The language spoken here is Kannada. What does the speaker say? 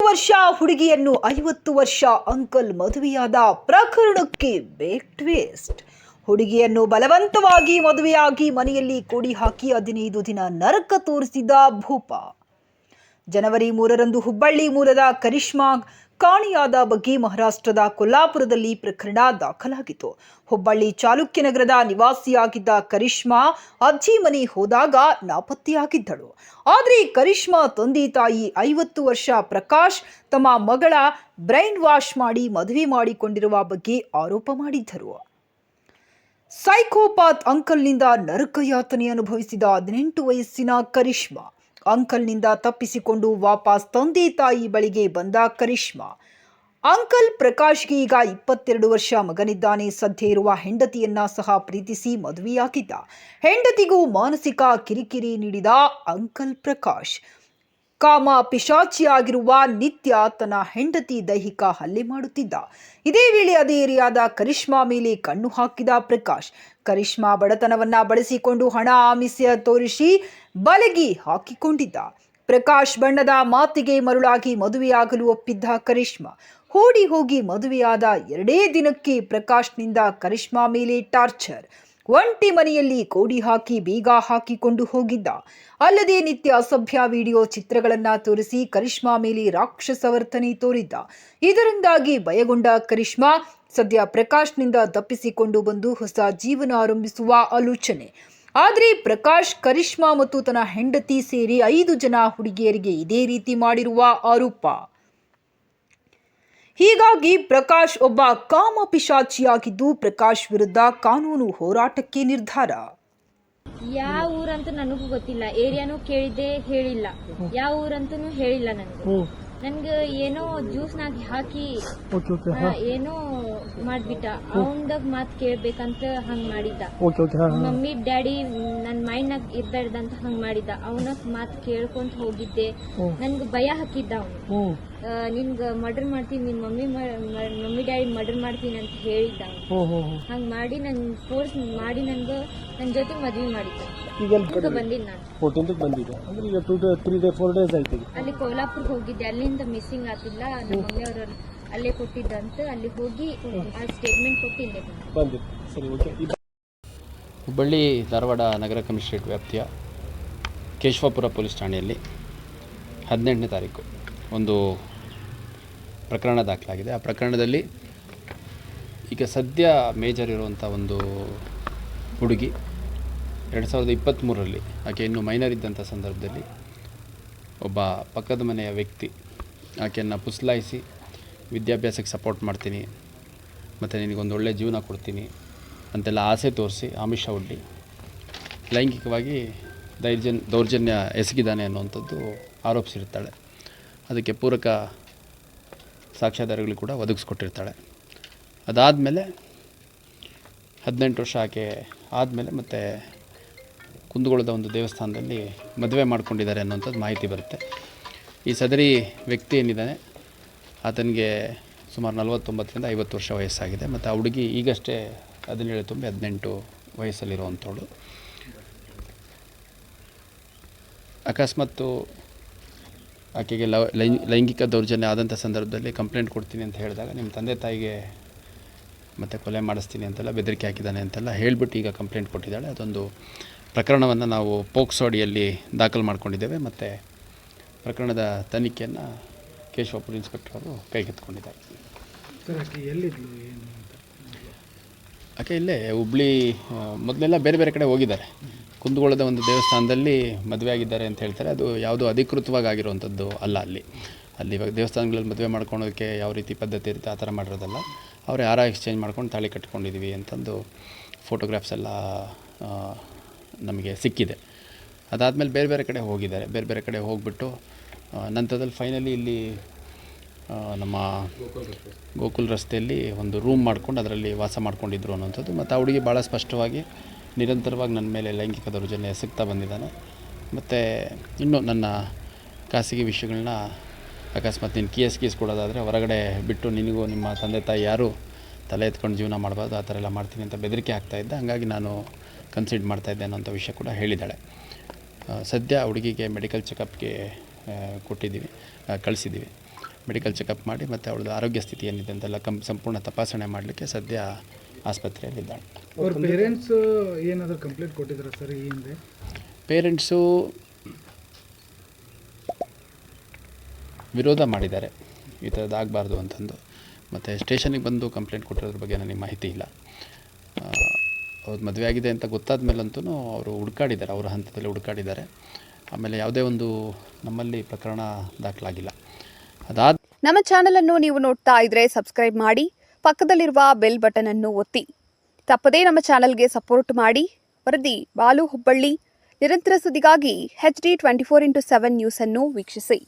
ವರ್ಷ ಹುಡುಗಿಯನ್ನು ಐವತ್ತು ವರ್ಷ ಅಂಕಲ್ ಮದುವೆಯಾದ ಪ್ರಕರಣಕ್ಕೆ ಬೇಕ್ ಟ್ವಿಸ್ಟ್ ಹುಡುಗಿಯನ್ನು ಬಲವಂತವಾಗಿ ಮದುವೆಯಾಗಿ ಮನೆಯಲ್ಲಿ ಕೂಡಿ ಹಾಕಿ ಹದಿನೈದು ದಿನ ನರಕ ತೋರಿಸಿದ ಭೂಪ. ಜನವರಿ ಮೂರರಂದು ಹುಬ್ಬಳ್ಳಿ ಮೂಲದ ಕರಿಷ್ಮಾ ಕಾಣೆಯಾದ ಬಗ್ಗೆ ಮಹಾರಾಷ್ಟ್ರದ ಕೊಲ್ಲಾಪುರದಲ್ಲಿ ಪ್ರಕರಣ ದಾಖಲಾಗಿತ್ತು. ಹುಬ್ಬಳ್ಳಿ ಚಾಲುಕ್ಯನಗರದ ನಿವಾಸಿಯಾಗಿದ್ದ ಕರಿಷ್ಮಾ ಅಜ್ಜಿ ಮನೆ ಹೋದಾಗ ನಾಪತ್ತೆಯಾಗಿದ್ದಳು. ಆದರೆ ಕರಿಷ್ಮಾ ತಂದೆ ತಾಯಿ ಐವತ್ತು ವರ್ಷ ಪ್ರಕಾಶ್ ತಮ್ಮ ಮಗಳ ಬ್ರೈನ್ ವಾಶ್ ಮಾಡಿ ಮದುವೆ ಮಾಡಿಕೊಂಡಿರುವ ಬಗ್ಗೆ ಆರೋಪ ಮಾಡಿದ್ದರು. ಸೈಕೋಪಾತ್ ಅಂಕಲ್ನಿಂದ ನರಕಯಾತನೆ ಅನುಭವಿಸಿದ ಹದಿನೆಂಟು ವಯಸ್ಸಿನ ಕರಿಷ್ಮಾ ಅಂಕಲ್ನಿಂದ ತಪ್ಪಿಸಿಕೊಂಡು ವಾಪಸ್ ತಂದೆ ತಾಯಿ ಬಳಿಗೆ ಬಂದ ಕರಿಷ್ಮಾ. ಅಂಕಲ್ ಪ್ರಕಾಶ್ಗೆ ಈಗ ಇಪ್ಪತ್ತೆರಡು ವರ್ಷ ಮಗನಿದ್ದಾನೆ. ಸದ್ಯ ಇರುವ ಹೆಂಡತಿಯನ್ನ ಸಹ ಪ್ರೀತಿಸಿ ಮದುವೆಯಾಗಿದ್ದ. ಹೆಂಡತಿಗೂ ಮಾನಸಿಕ ಕಿರಿಕಿರಿ ನೀಡಿದ ಅಂಕಲ್ ಪ್ರಕಾಶ್. ಕಾಮ ಪಿಶಾಚಿಯಾಗಿರುವ ನಿತ್ಯ ತನ್ನ ಹೆಂಡತಿ ದೈಹಿಕ ಹಲ್ಲೆ ಮಾಡುತ್ತಿದ್ದ. ಇದೇ ವೇಳೆ ಅದೇ ಏರಿಯಾದ ಕರಿಷ್ಮಾ ಮೇಲೆ ಕಣ್ಣು ಹಾಕಿದ ಪ್ರಕಾಶ್. ಕರಿಷ್ಮಾ ಬಡತನವನ್ನ ಬಳಸಿಕೊಂಡು ಹಣ ಆಮಿಷ ತೋರಿಸಿ ಬಲಗಿ ಹಾಕಿಕೊಂಡಿದ್ದ. ಪ್ರಕಾಶ್ ಬಣ್ಣದ ಮಾತಿಗೆ ಮರುಳಾಗಿ ಮದುವೆಯಾಗಲು ಒಪ್ಪಿದ್ದ ಕರಿಷ್ಮಾ. ಓಡಿ ಹೋಗಿ ಮದುವೆಯಾದ ಎರಡೇ ದಿನಕ್ಕೆ ಪ್ರಕಾಶ್ನಿಂದ ಕರಿಷ್ಮಾ ಮೇಲೆ ಟಾರ್ಚರ್. ಒಂಟಿ ಮನೆಯಲ್ಲಿ ಕೋಡಿ ಹಾಕಿ ಬೀಗ ಹಾಕಿಕೊಂಡು ಹೋಗಿದ್ದ. ಅಲ್ಲದೆ ನಿತ್ಯ ಅಸಭ್ಯ ವಿಡಿಯೋ ಚಿತ್ರಗಳನ್ನು ತೋರಿಸಿ ಕರಿಷ್ಮಾ ಮೇಲೆ ರಾಕ್ಷಸ ವರ್ತನೆ ತೋರಿದ್ದ. ಇದರಿಂದಾಗಿ ಭಯಗೊಂಡ ಕರಿಷ್ಮಾ ಸದ್ಯ ಪ್ರಕಾಶ್ನಿಂದ ತಪ್ಪಿಸಿಕೊಂಡು ಬಂದು ಹೊಸ ಜೀವನ ಆರಂಭಿಸುವ ಆಲೋಚನೆ. ಆದರೆ ಪ್ರಕಾಶ್ ಕರಿಷ್ಮಾ ಮತ್ತು ತನ್ನ ಹೆಂಡತಿ ಸೇರಿ ಐದು ಜನ ಹುಡುಗಿಯರಿಗೆ ಇದೇ ರೀತಿ ಮಾಡಿರುವ ಆರೋಪ. ಹೀಗಾಗಿ ಪ್ರಕಾಶ್ ಒಬ್ಬ ಕಾಮ ಪಿಶಾಚಿಯಾಗಿದ್ದು ಪ್ರಕಾಶ್ ವಿರುದ್ಧ ಕಾನೂನು ಹೋರಾಟಕ್ಕೆ ನಿರ್ಧಾರ. ಯಾವ ಊರಂತೂ ನನಗೂ ಗೊತ್ತಿಲ್ಲ. ಏರಿಯಾನು ಕೇಳಿದ್ದೆ ಹೇಳಿಲ್ಲ. ಯಾವ ಊರಂತೂ ಹೇಳಿಲ್ಲ ನನಗೆ. ನನ್ಗೆ ಏನೋ ಜ್ಯೂಸ್ನಾಗ ಹಾಕಿ ಓಕೆ ಓಕೆ ಆ, ಏನೋ ಮಾಡ್ಬಿಟ್ಟ. ಅವಂದಾಗ ಮಾತ್ ಕೇಳ್ಬೇಕಂತ ಹಂಗ್ ಮಾಡಿದ್ದ. ಓಕೆ ಓಕೆ ಹಾಂ ಹಾಂ. ಮಮ್ಮಿ ಡ್ಯಾಡಿ ನನ್ ಮೈಂಡ್ನಾಗ ಇರ್ಬಾರ್ದಂತ ಹಂಗ್ ಮಾಡಿದ್ದ. ಅವನ ಮಾತ್ ಕೇಳ್ಕೊಂತ ಹೋಗಿದ್ದೆ. ಹ್ಮ್. ನನ್ಗೆ ಭಯ ಹಾಕಿದ್ದ ಅವನು. ಹ್ಞೂ ನಿನ್ಗ ಮರ್ಡರ್ ಮಾಡ್ತೀನಿ ನಿನ್ ಮಮ್ಮಿ ಮಮ್ಮಿ ಡ್ಯಾಡಿ ಮರ್ಡರ್ ಮಾಡ್ತೀನಿ ಅಂತ ಹೇಳಿದ್ದ ಅವ್ನು. ಹ್ಞೂ ಹ್ಞೂ ಹ್ಞೂ ಹಂಗ್ ಮಾಡಿ ನನ್ ಫೋರ್ಸ್ ಮಾಡಿ ನನ್ಗ ನನ್ ಜೊತೆ ಮದ್ವೆ ಮಾಡಿದ್ದ. ಈಗ ಅಲ್ಲಿ ಈಗ ಬಂದಿನಿ ನಾನು. ಫೋರ್ಟೀನ್ತ್ಗೆ ಬಂದಿದೆ ಅಂದ್ರೆ ಈಗ two day three day four days ಆಯ್ತು ಈಗ. ಅಲ್ಲಿ ಕೊಲ್ಲಾಪುರ್ಗೆ ಹೋಗಿದ್ದೆ. ಅಲ್ಲಿಂದ ಮಿಸ್ಸಿಂಗ್ ಆಗಿಲ್ಲ ನಮ್ಮ ಮಮ್ಮಿಯವರು ಅಲ್ಲೇ ಕೊಟ್ಟಿದ್ದಂತ ಅಲ್ಲಿ ಹೋಗಿ ಆ ಸ್ಟೇಟ್ಮೆಂಟ್ ಕೊಟ್ಟು ಇಲ್ಲೇ ಬಂದೆ. ಸರಿ ಓಕೆ ಹುಬ್ಬಳ್ಳಿ ಧಾರವಾಡ ನಗರ ಕಮಿಷನರೇಟ್ ವ್ಯಾಪ್ತಿಯ ಕೇಶವಪುರ ಪೊಲೀಸ್ ಠಾಣೆಯಲ್ಲಿ ಹದಿನೆಂಟನೇ ತಾರೀಕು ಒಂದು ಪ್ರಕರಣ ದಾಖಲಾಗಿದೆ. ಆ ಪ್ರಕರಣದಲ್ಲಿ ಈಗ ಸದ್ಯ ಮೇಜರ್ ಇರುವಂಥ ಒಂದು ಹುಡುಗಿ ಎರಡು ಸಾವಿರದ ಇಪ್ಪತ್ತ್ಮೂರರಲ್ಲಿ ಆಕೆ ಇನ್ನೂ ಮೈನರ್ ಇದ್ದಂಥ ಸಂದರ್ಭದಲ್ಲಿ ಒಬ್ಬ ಪಕ್ಕದ ಮನೆಯ ವ್ಯಕ್ತಿ ಆಕೆಯನ್ನು ಪುಸ್ಲಾಯಿಸಿ ವಿದ್ಯಾಭ್ಯಾಸಕ್ಕೆ ಸಪೋರ್ಟ್ ಮಾಡ್ತೀನಿ. ಮತ್ತು ನಿನಗೊಂದು ಒಳ್ಳೆಯ ಜೀವನ ಕೊಡ್ತೀನಿ ಅಂತೆಲ್ಲ ಆಸೆ ತೋರಿಸಿ ಆಮಿಷ ಒಡ್ಡಿ. ಲೈಂಗಿಕವಾಗಿ ದೈರ್ಜನ್, ದೌರ್ಜನ್ಯ ಎಸಗಿದ್ದಾನೆ ಅನ್ನುವಂಥದ್ದು ಆರೋಪಿಸಿರ್ತಾಳೆ. ಅದಕ್ಕೆ ಪೂರಕ ಸಾಕ್ಷ್ಯಾಧಾರಗಳು ಕೂಡ ಒದಗಿಸ್ಕೊಟ್ಟಿರ್ತಾಳೆ. ಅದಾದಮೇಲೆ ಹದಿನೆಂಟು ವರ್ಷ ಆಕೆ ಆದಮೇಲೆ ಮತ್ತು ಕುಂದಗೋಳದ ಒಂದು ದೇವಸ್ಥಾನದಲ್ಲಿ ಮದುವೆ ಮಾಡ್ಕೊಂಡಿದ್ದಾರೆ ಅನ್ನೋಂಥದ್ದು ಮಾಹಿತಿ ಬರುತ್ತೆ. ಈ ಸದರಿ ವ್ಯಕ್ತಿ ಏನಿದ್ದಾನೆ, ಆತನಿಗೆ ಸುಮಾರು ನಲವತ್ತೊಂಬತ್ತರಿಂದ ಐವತ್ತು ವರ್ಷ ವಯಸ್ಸಾಗಿದೆ, ಮತ್ತು ಆ ಹುಡುಗಿ ಈಗಷ್ಟೇ ಹದಿನೇಳು ತುಂಬಿ ಹದಿನೆಂಟು ವಯಸ್ಸಲ್ಲಿರುವಂಥವಳು. ಅಕಸ್ಮಾತ್ತು ಆಕೆಗೆ ಲವ್ ಲೈಂಗ್- ಲೈಂಗಿಕ ದೌರ್ಜನ್ಯ ಆದಂಥ ಸಂದರ್ಭದಲ್ಲಿ ಕಂಪ್ಲೇಂಟ್ ಕೊಡ್ತೀನಿ ಅಂತ ಹೇಳಿದಾಗ ನಿಮ್ಮ ತಂದೆ ತಾಯಿಗೆ ಮತ್ತು ಕೊಲೆ ಮಾಡಿಸ್ತೀನಿ ಅಂತೆಲ್ಲ, ಬೆದರಿಕೆ ಹಾಕಿದ್ದಾನೆ ಅಂತೆಲ್ಲ ಹೇಳಿಬಿಟ್ಟು ಈಗ ಕಂಪ್ಲೇಂಟ್ ಕೊಟ್ಟಿದ್ದಾಳೆ. ಅದೊಂದು ಪ್ರಕರಣವನ್ನು ನಾವು ಪೋಕ್ಸೋಡಿಯಲ್ಲಿ ದಾಖಲು ಮಾಡ್ಕೊಂಡಿದ್ದೇವೆ. ಮತ್ತು ಪ್ರಕರಣದ ತನಿಖೆಯನ್ನು ಕೇಶವಪುರ ಇನ್ಸ್ಪೆಕ್ಟರ್ ಅವರು ಕೈಗೆತ್ತಿಕೊಂಡಿದ್ದಾರೆ. ಆಕೆ ಇಲ್ಲೇ ಹುಬ್ಳಿ ಮೊದಲೆಲ್ಲ ಬೇರೆ ಬೇರೆ ಕಡೆ ಹೋಗಿದ್ದಾರೆ. ಕುಂದಗೋಳದ ಒಂದು ದೇವಸ್ಥಾನದಲ್ಲಿ ಮದುವೆ ಆಗಿದ್ದಾರೆ ಅಂತ ಹೇಳ್ತಾರೆ. ಅದು ಯಾವುದೋ ಅಧಿಕೃತವಾಗಿ ಆಗಿರುವಂಥದ್ದು ಅಲ್ಲ ಅಲ್ಲಿ. ಅಲ್ಲಿ ಇವಾಗ ದೇವಸ್ಥಾನಗಳಲ್ಲಿ ಮದುವೆ ಮಾಡ್ಕೊಳೋದಕ್ಕೆ ಯಾವ ರೀತಿ ಪದ್ಧತಿ ಇರುತ್ತೆ ಆ ಥರ ಮಾಡಿರೋದಲ್ಲ. ಅವರೇ ಯಾರ ಎಕ್ಸ್ಚೇಂಜ್ ಮಾಡ್ಕೊಂಡು ತಾಳಿ ಕಟ್ಕೊಂಡಿದ್ದೀವಿ ಅಂತಂದು ಫೋಟೋಗ್ರಾಫ್ಸ್ ಎಲ್ಲ ನಮಗೆ ಸಿಕ್ಕಿದೆ. ಅದಾದಮೇಲೆ ಬೇರೆ ಬೇರೆ ಕಡೆ ಹೋಗಿದ್ದಾರೆ. ಬೇರೆ ಬೇರೆ ಕಡೆ ಹೋಗ್ಬಿಟ್ಟು ನಂತರದಲ್ಲಿ ಫೈನಲಿ ಇಲ್ಲಿ ನಮ್ಮ ಗೋಕುಲ್ ರಸ್ತೆಯಲ್ಲಿ ಒಂದು ರೂಮ್ ಮಾಡ್ಕೊಂಡು ಅದರಲ್ಲಿ ವಾಸ ಮಾಡ್ಕೊಂಡಿದ್ರು ಅನ್ನೋಂಥದ್ದು ಮತ್ತು ಆ ಹುಡುಗಿ ಭಾಳ ಸ್ಪಷ್ಟವಾಗಿ, ನಿರಂತರವಾಗಿ ನನ್ನ ಮೇಲೆ ಲೈಂಗಿಕ ದೌರ್ಜನ್ಯ ಎಸಗ್ತಾ ಬಂದಿದ್ದಾನೆ. ಮತ್ತು ಇನ್ನೂ ನನ್ನ ಖಾಸಗಿ ವಿಷಯಗಳನ್ನ ಅಕಸ್ಮಾತ್ ನೀನು ಕೇಸ್ ಗೀಸ್ ಕೊಡೋದಾದರೆ ಹೊರಗಡೆ ಬಿಟ್ಟು ನಿನಗೂ ನಿಮ್ಮ ತಂದೆ ತಾಯಿ ಯಾರು ತಲೆ ಎತ್ಕೊಂಡು ಜೀವನ ಮಾಡಬಾರ್ದು, ಆ ಥರ ಎಲ್ಲ ಮಾಡ್ತೀನಿ ಅಂತ ಬೆದರಿಕೆ ಆಗ್ತಾಯಿದ್ದೆ ಹಾಗಾಗಿ ನಾನು ಕನ್ಸಿಡ್ ಮಾಡ್ತಾಯಿದ್ದೆ ಅನ್ನೋಂಥ ವಿಷಯ ಕೂಡ ಹೇಳಿದ್ದಾಳೆ. ಸದ್ಯ ಹುಡುಗಿಗೆ ಮೆಡಿಕಲ್ ಚೆಕಪ್ಗೆ ಕೊಟ್ಟಿದ್ದೀವಿ ಕಳಿಸಿದ್ದೀವಿ. ಮೆಡಿಕಲ್ ಚೆಕಪ್ ಮಾಡಿ ಮತ್ತು ಅವಳದ್ದು ಆರೋಗ್ಯ ಸ್ಥಿತಿ ಏನಿದೆ ಅಂತೆಲ್ಲ ಕಂ ಸಂಪೂರ್ಣ ತಪಾಸಣೆ ಮಾಡಲಿಕ್ಕೆ ಸದ್ಯ ಆಸ್ಪತ್ರೆಯಲ್ಲಿದ್ದಾಳೆ. ಅವ್ರ ಪೇರೆಂಟ್ಸ್ ಏನಾದರೂ ಕಂಪ್ಲೇಂಟ್ ಕೊಟ್ಟಿದ್ರು ಸರ್ ಈ ಹಿಂದೆ? ಪೇರೆಂಟ್ಸು ವಿರೋಧ ಮಾಡಿದ್ದಾರೆ. ಈ ಥರದ್ದು ಆಗಬಾರ್ದು ಅಂತಂದು. ಮತ್ತು ಸ್ಟೇಷನಿಗೆ ಬಂದು ಕಂಪ್ಲೇಂಟ್ ಕೊಟ್ಟಿರೋದ್ರ ಬಗ್ಗೆ ನನಗೆ ಮಾಹಿತಿ ಇಲ್ಲ. ಅವ್ರು ಮದುವೆ ಆಗಿದೆ ಅಂತ ಗೊತ್ತಾದ ಮೇಲಂತೂ ಅವರು ಹುಡುಕಾಡಿದ್ದಾರೆ, ಅವರ ಹಂತದಲ್ಲಿ ಹುಡುಕಾಡಿದ್ದಾರೆ. ಆಮೇಲೆ ಯಾವುದೇ ಒಂದು ನಮ್ಮಲ್ಲಿ ಪ್ರಕರಣ ದಾಖಲಾಗಿಲ್ಲ. ಅದಾದ ನಮ್ಮ ಚಾನಲನ್ನು ನೀವು ನೋಡ್ತಾ ಇದ್ರೆ ಸಬ್ಸ್ಕ್ರೈಬ್ ಮಾಡಿ, ಪಕ್ಕದಲ್ಲಿರುವ ಬೆಲ್ ಬಟನ್ ಅನ್ನು ಒತ್ತಿ. ತಪ್ಪದೇ ನಮ್ಮ ಚಾನಲ್ಗೆ ಸಪೋರ್ಟ್ ಮಾಡಿ. ವರದಿ ಬಾಲು ಹುಬ್ಬಳ್ಳಿ. ನಿರಂತರ ಸುದ್ದಿಗಾಗಿ H D twenty four into seven news ಅನ್ನು ವೀಕ್ಷಿಸಿ.